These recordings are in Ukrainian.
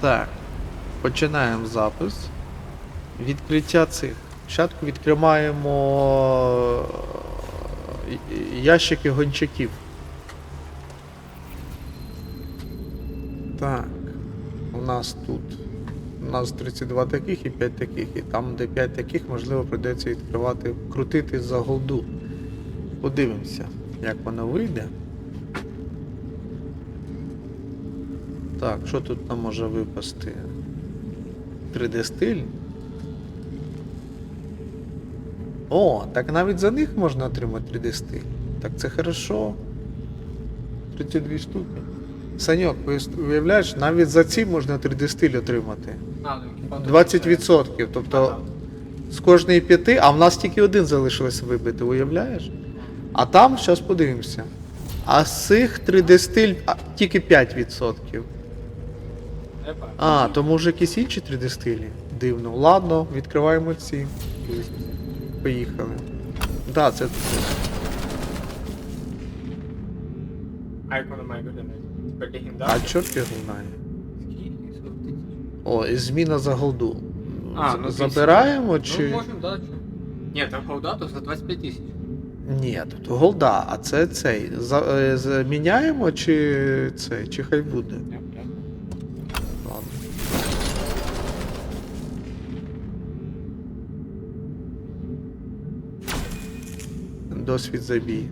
Так. Починаємо запис. Відкриття цих. Спочатку відкриваємо е, ящики гончаків. Так. У нас тут. У нас 32 таких і 5 таких. І там, де 5 таких, можливо, прийдеться відкривати, крутити за голду. Подивимося, як воно вийде. Так, що тут нам може випасти? 3D стиль. О, так навіть за них можна отримати 3D стиль. Так це хорошо. 32 штуки. Саньок, уявляєш, навіть за ці можна 3D стиль отримати. А, ну, хіба тут 20%. Тобто з кожної п'яти, а в нас тільки один залишилось вибити, уявляєш? А там, зараз подивимося. А з цих 3D стиль тільки 5%. Це-. А, то може якісь інші 3D стилі? Дивно. Ладно, відкриваємо ці. Поїхали. Да, це. А чорт його знає. Скільки? 40 тисяч. О, і зміна за голду. А, ну, Забираємо Ну, чи. можемо, да? Ні, там голдату за 25 тисяч. Ні, тут голда, а це цей. За, е, заміняємо чи цей, чи хай буде. Досвід забій.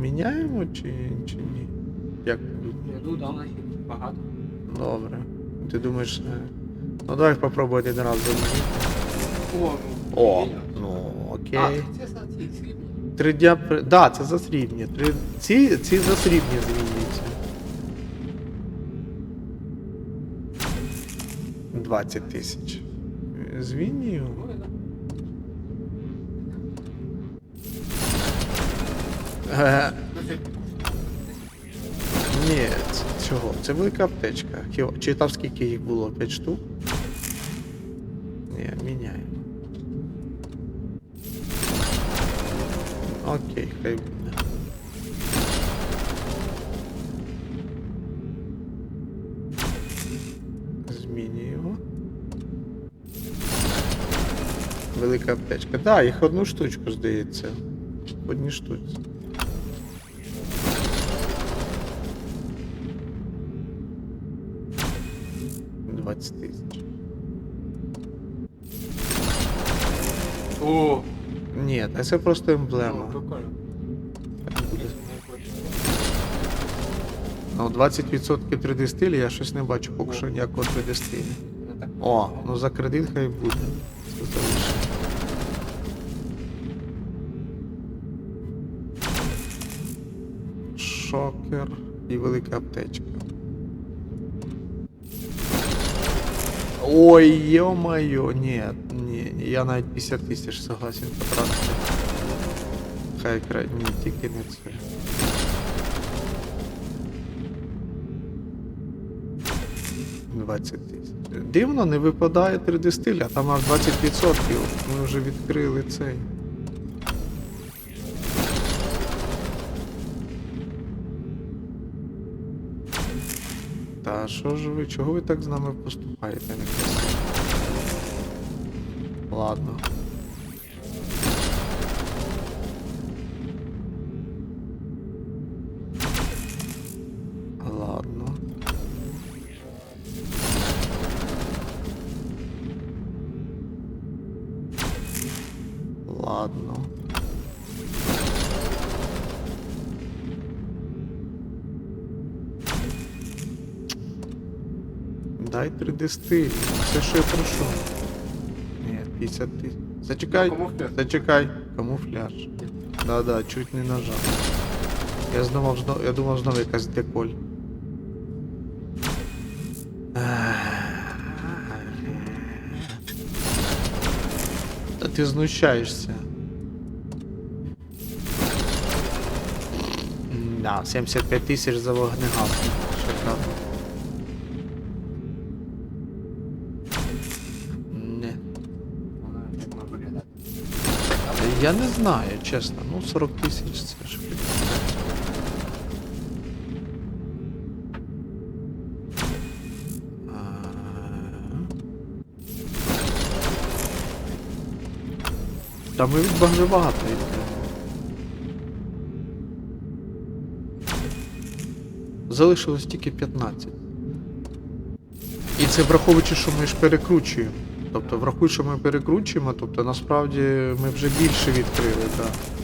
Міняємо чи, чи ні? Як? Я думаю, да, у багато. Добре. Ти думаєш. е, Ну давай попробуй один раз замінити. О, О, ну, ну А, це за ці срібні. Три дня. при- Да, це за срібні. Три... Ці, ці за срібні змінюються. 20 тисяч. Змінюю. Ні, чого? Це велика аптечка. Чи там скільки їх було? 5 штук? Ні, міняємо. Окей, хай буде. Змінюємо. Велика аптечка. Так, да, їх одну штучку, здається. Одні штуці. Двадцять тисяч. О, Ні, та це просто емблема. Ну, 20% 3D стилі я щось не бачу поки що ніякого 3D стилю. Ну. О, ну за кредит хай буде. Шокер і велика аптечка. Ой, ё-моё, нет, не, я навіть 50 тисяч согласен потратити. Хай край, ні, тільки не це. Двадцять тисяч. Дивно, не випадає 3D стиль, а там аж 20%. Ми вже відкрили цей. Та що ж ви, чого ви так з нами поступаєте? Ладно. Ладно. Ладно. Дай 3D стиль. Все, що я прошу. Ні, 50 тисяч. Зачекай. Камуфляж. Зачекай. Камуфляж. Да-да, чуть не нажав. Я думав, знов, я думав знову якась деколь. Та ти знущаєшся. Да, 75 тисяч за вогнегасник. Шикарно. Я не знаю, чесно. Ну 40 тисяч це ж. Та ми багато багато. Залишилось тільки 15. І це враховуючи, що ми ж перекручуємо. Тобто, врахуй, що ми перекручуємо, тобто насправді ми вже більше відкрили, так.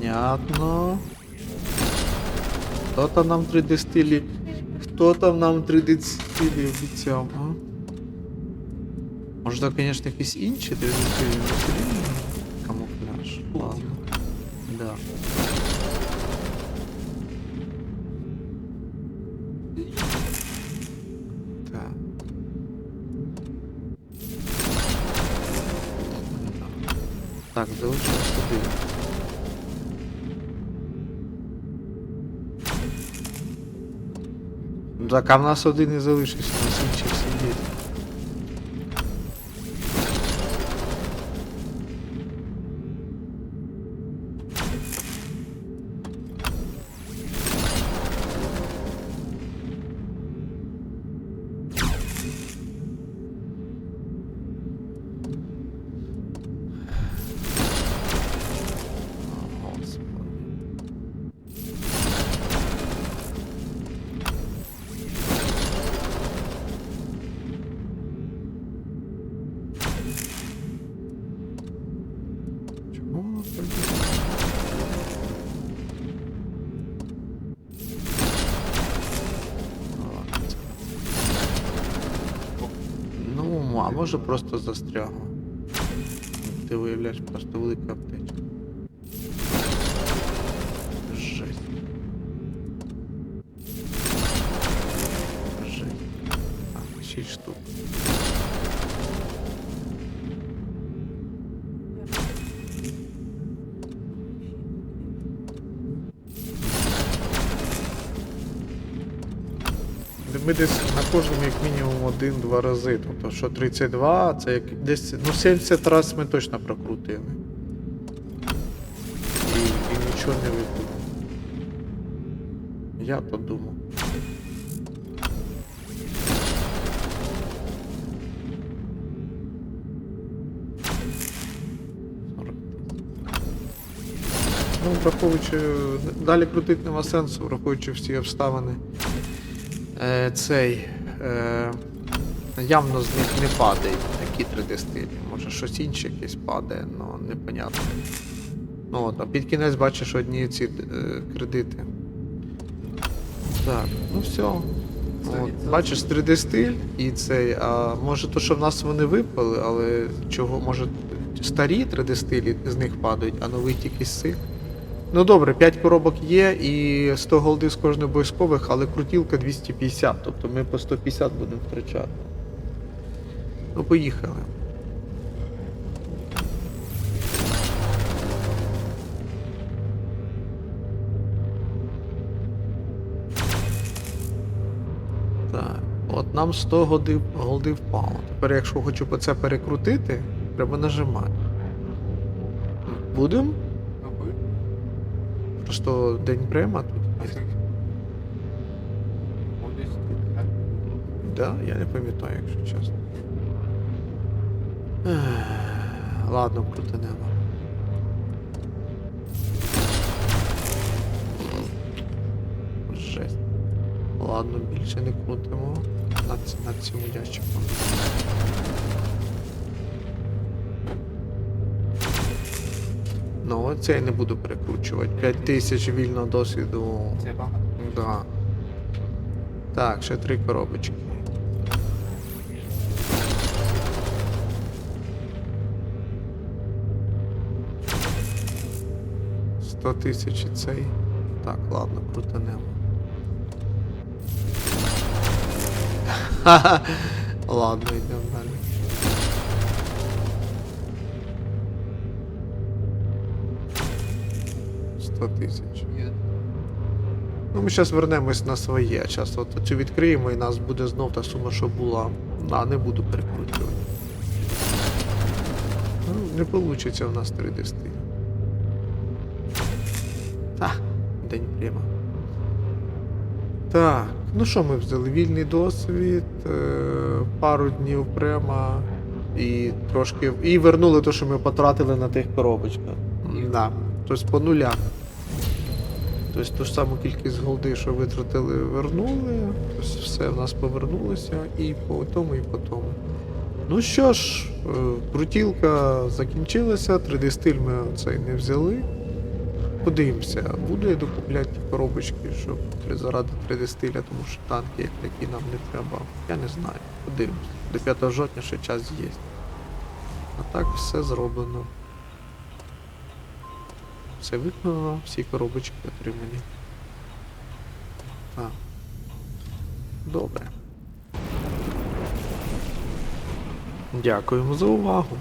Понятно. Хто там нам 3D стилі? Хто там нам 3D стилі обіцяв, а? Може, то, звісно, якісь інші 3D стилі, але все рівно камуфляж. Ладно. Да. Так. Так, залишилось Так, а в нас один і залишився, Ну, а може просто застрягло. Ти виявляєш просто велика аптечка. Жесть. Жесть. А, 6 Ми десь на кожному як мінімум один-два рази. Тобто, що 32, це як десь. Ну 70 разів ми точно прокрутили. І, і нічого не випало. Я то думав. Ну, враховуючи, далі крутити нема сенсу, враховуючи всі обставини. Е, цей. Е, явно з них не падають такі 3D стилі. Може щось інше якесь падає, але непонятно. Ну от, а під кінець бачиш одні ці е, кредити. Так, ну все. От, бачиш 3D стиль і цей, а може то, що в нас вони випали, але чого, може старі 3D стилі з них падають, а новий тільки з цих. Ну добре, 5 коробок є і 100 голди з кожної обов'язкових, але крутілка 250, тобто ми по 150 будемо втрачати. Ну, поїхали. Так, от нам 100 голди, голди впало. Тепер, якщо хочу по це перекрутити, треба нажимати. Будемо? Мабуть. Просто день према тут. Да, я не пам'ятаю, якщо чесно. Ладно, крутинемо. Жесть. Ладно, більше не крутимо. Над, ц- над цим Ну, оце я не буду перекручувати. 5000 вільного досвіду. Це багато. Да. Так, ще три коробочки. Сто тисяч і цей. Так, ладно, крутанемо. Ха-ха. Ладно, йдемо далі. Сто тисяч. Ну, ми зараз вернемось на своє. Зараз от цю відкриємо і нас буде знов та сума, що була. А, не буду перекручувати. Ну, не вийде в нас 3D. Та, день прямо. Так, ну що ми взяли? Вільний досвід, е, пару днів прямо і трошки. І вернули те, що ми потратили на тих коробочках. Да. Тобто по нулях. Тобто ту ж саму кількість голди, що витратили, вернули. Тобто все в нас повернулося і по тому, і по тому. Ну що ж, е, крутілка закінчилася, 3D стиль ми цей не взяли. Подивимося, буду я докупляти коробочки, щоб заради 3D стиля, тому що танки як такі нам не треба. Я не знаю. Подивимося. До 5 жовтня ще час є. А так все зроблено. Все виконано, всі коробочки отримані. А. Добре. Дякуємо за увагу.